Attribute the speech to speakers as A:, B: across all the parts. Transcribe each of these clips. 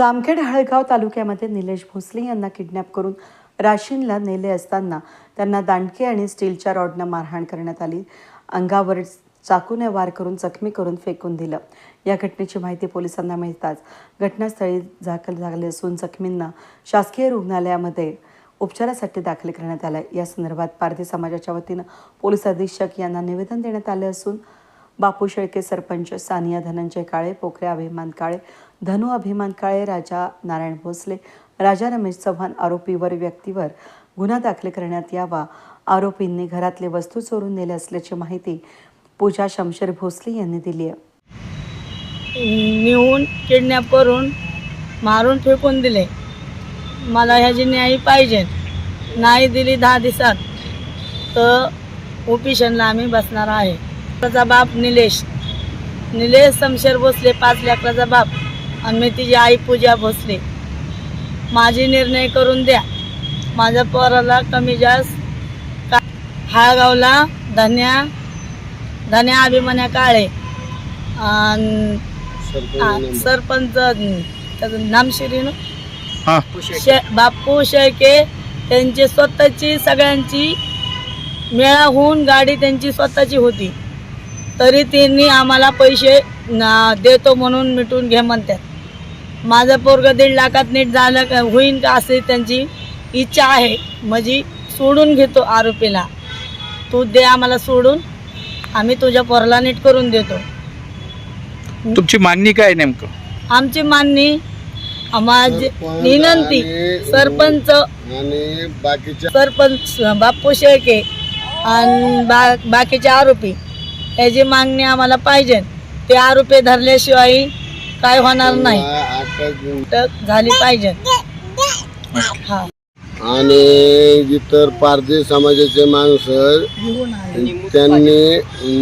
A: जामखेड हळगाव तालुक्यामध्ये निलेश भोसले यांना किडनॅप करून राशीनला नेले असताना त्यांना दांडके आणि स्टीलच्या रॉडनं मारहाण करण्यात आली. अंगावर चाकूने वार करून जखमी करून फेकून दिलं. या घटनेची माहिती पोलिसांना मिळताच घटनास्थळी दाखल झाले असून जखमींना शासकीय रुग्णालयामध्ये उपचारासाठी दाखल करण्यात आलं या संदर्भात पारधी समाजाच्या वतीनं पोलीस अधीक्षक यांना निवेदन देण्यात आले असून बापू शेळके सरपंच सानिया धनंजय काळे पोखरे अभिमान काळे धनु अभिमान काळे राजा नारायण भोसले राजा रमेश चव्हाण आरोपीवर व्यक्तीवर गुन्हा दाखल करण्यात यावा. आरोपींनी घरातले वस्तू चोरून नेले असल्याची माहिती पूजा शमशेर भोसले यांनी दिली आहे.
B: नेऊन किडनॅप करून मारून फेकून दिले. मला ह्याची न्याय पाहिजे. नाही दिली दहा दिवसात तर ओपिशनला आम्ही बसणार आहे. त्याचा बाप निलेश. निलेश शमशेर भोसले पाच लाखाचा बाप. आणि मी तिची आई पूजा भोसले माझी निर्णय करून द्या. माझ्या पोराला कमी जास्त का हाळगावला धन्या धन्या अभिमन्या काळे. आणि सरपंच त्याचं नाम शिरीन. शे बापू शेळके त्यांची स्वतःची सगळ्यांची मेळा होऊन गाडी त्यांची स्वतःची होती. तरी त्यांनी आम्हाला पैसे ना- देतो म्हणून मिटून घे म्हणतात. माझं पोरग दीड लाखात नीट झालं का होईन का असे त्यांची इच्छा आहे. म्हणजे सोडून घेतो आरोपीला. तू दे आम्हाला सोडून आम्ही तुझ्या पोराला नीट करून देतो.
C: तुमची मागणी काय नेमकं?
B: आमची मानणी माझी विनंती सरपंच
D: आणि बाकीच्या
B: सरपंच बापू शेळके आणि बा बाकीचे आरोपी याची मागणी आम्हाला पाहिजे. ते आरोपी धरल्याशिवाय काय होणार नाही. झाली पाहिजे. हा.
D: आणि इतर पारधी समाजाचे माणसं त्यांनी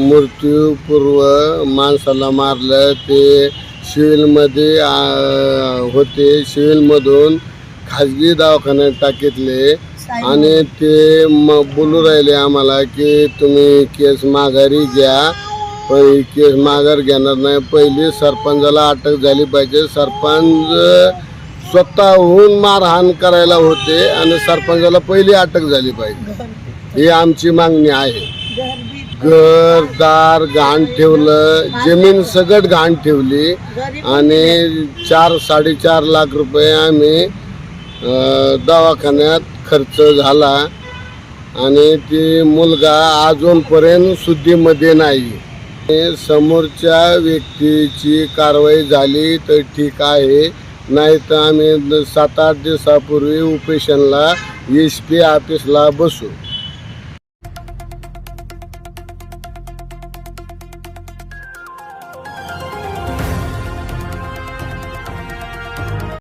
D: मृत्यूपूर्व माणसाला मारलं. ते सिव्हिलमध्ये होते. सिव्हिलमधून खाजगी दवाखान्यात टाकीतले. आणि ते म बोलू राहिले आम्हाला की तुम्ही केस माघारी घ्या. पण केस माघार घेणार नाही. पहिली सरपंचाला अटक झाली पाहिजे. सरपंच स्वतःहून मारहाण करायला होते आणि सरपंचाला पहिली अटक झाली पाहिजे. ही आमची मागणी आहे. घरदार घाण ठेवलं जमीन सगळं घाण ठेवली आणि चार साडेचार लाख रुपये आम्ही दवाखान्यात खर्च झाला आणि ती मुलगा अजूनपर्यंत शुद्धीमध्ये नाही. समोरच्या व्यक्तीची कारवाई झाली तर ठीक आहे. नाही तर आम्ही सात आठ दिवसापूर्वी उपेशनला एस पी ऑफिसला बसू.